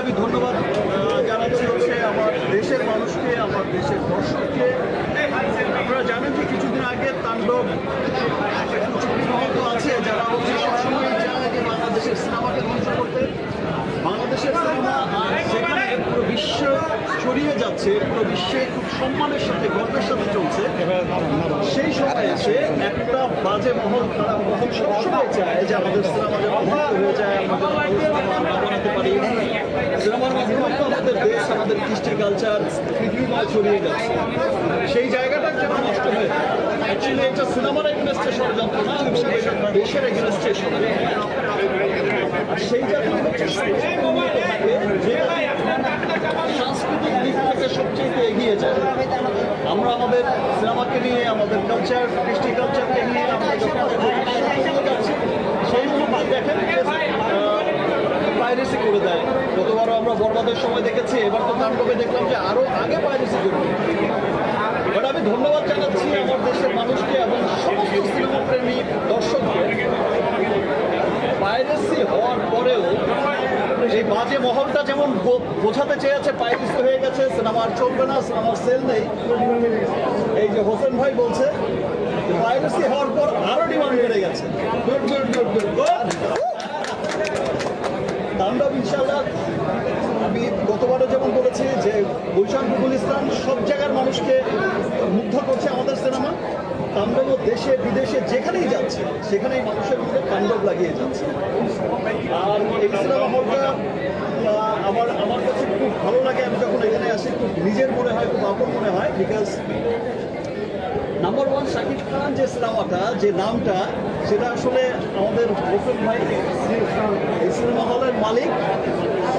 আমি ধন্যবাদ জানাচ্ছি হচ্ছে আমার দেশের মানুষকে আমার দেশের দর্শককে আপনারা জানেন যে কিছুদিন আগে তাণ্ডব কিছু বিবাহত আছে যারা হচ্ছে সবসময় চায় যে বাংলাদেশের সিনেমাকে ধ্বংস করতে বাংলাদেশের সিনেমা আজ যেখানে পুরো বিশ্ব যাচ্ছে পুরো বিশ্বে খুব সম্মানের সাথে গর্বের সাথে চলছে। সেই সময় এসে একটা বাজে মহল খারাপ মহল সবসময় চায় যে আমাদের সিনেমা যেন হয়ে যায় আমাদের সিনেমা বানাতে পারি। সিনেমার মাধ্যমে তো আমাদের দেশ আমাদের কৃষ্টি কালচার পৃথিবীময় ছড়িয়ে যাচ্ছে। সেই জায়গাটা যেন নষ্ট হয়ে অ্যাকচুয়ালি এটা সিনেমার এগেনস্টে ষড়যন্ত্র না দেশের এগেনস্টে ষড়যন্ত্র সেই জাতীয় আমরা আমাদের সিনেমাকে নিয়ে, আমাদের কালচার কৃষ্টি কালচারকে নিয়ে আমরা যখন সেই মুহূর্তে দেখেন পাইরেসি করে দেয়। গতবারও আমরা বরবাদের সময় দেখেছি, এবার তো তাণ্ডবে দেখলাম যে আরও আগে পাইরেসি করবে বাট আমি ধন্যবাদ জানাচ্ছি আমার দেশের মানুষকে এবং সমস্ত সিনেমা প্রেমী দর্শককে পাইরেসি হওয়ার পরেও এই বাজে মহলটা যেমন বোঝাতে চেয়েছে পাইরেসি হয়ে গেছে সিনেমা আর চলবে না, সিনেমার সেল নেই। এই যে হোসেন ভাই বলছে পাইরেসি হওয়ার পর আরও ডিমান্ড বেড়ে গেছে। গুড ইনশাল্লাহ আমি গতবারও যেমন বলেছি যে বৈশাখ ইসলাম সব জায়গার মানুষকে মুগ্ধ করছে আমাদের সিনেমা তাণ্ডব দেশে, বিদেশে, যেখানেই যাচ্ছে, সেখানেই মানুষের মধ্যে তাণ্ডব লাগিয়ে যাচ্ছে। আর এই হলটা আমার আমার কাছে খুব ভালো লাগে। আমি যখন এখানে আসি, খুব নিজের মনে হয়, খুব আপন মনে হয় because number one Shakib Khan যে সিনেমাটা, যে নামটা, সেটা আসলে আমাদের হোসেন ভাই, এই সিনেমা হলের মালিক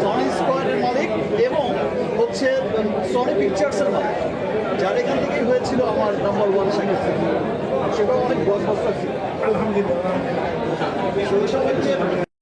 সনি স্কোয়ারের মালিক, এবং হচ্ছে সনি পিকচার্সের মালিক, যার এখান থেকেই হয়েছিল আমার নাম্বার ওয়ান শাকিব সেটাও অনেক বদমাস আলহামদুলিল্লাহ। সেই সময় যে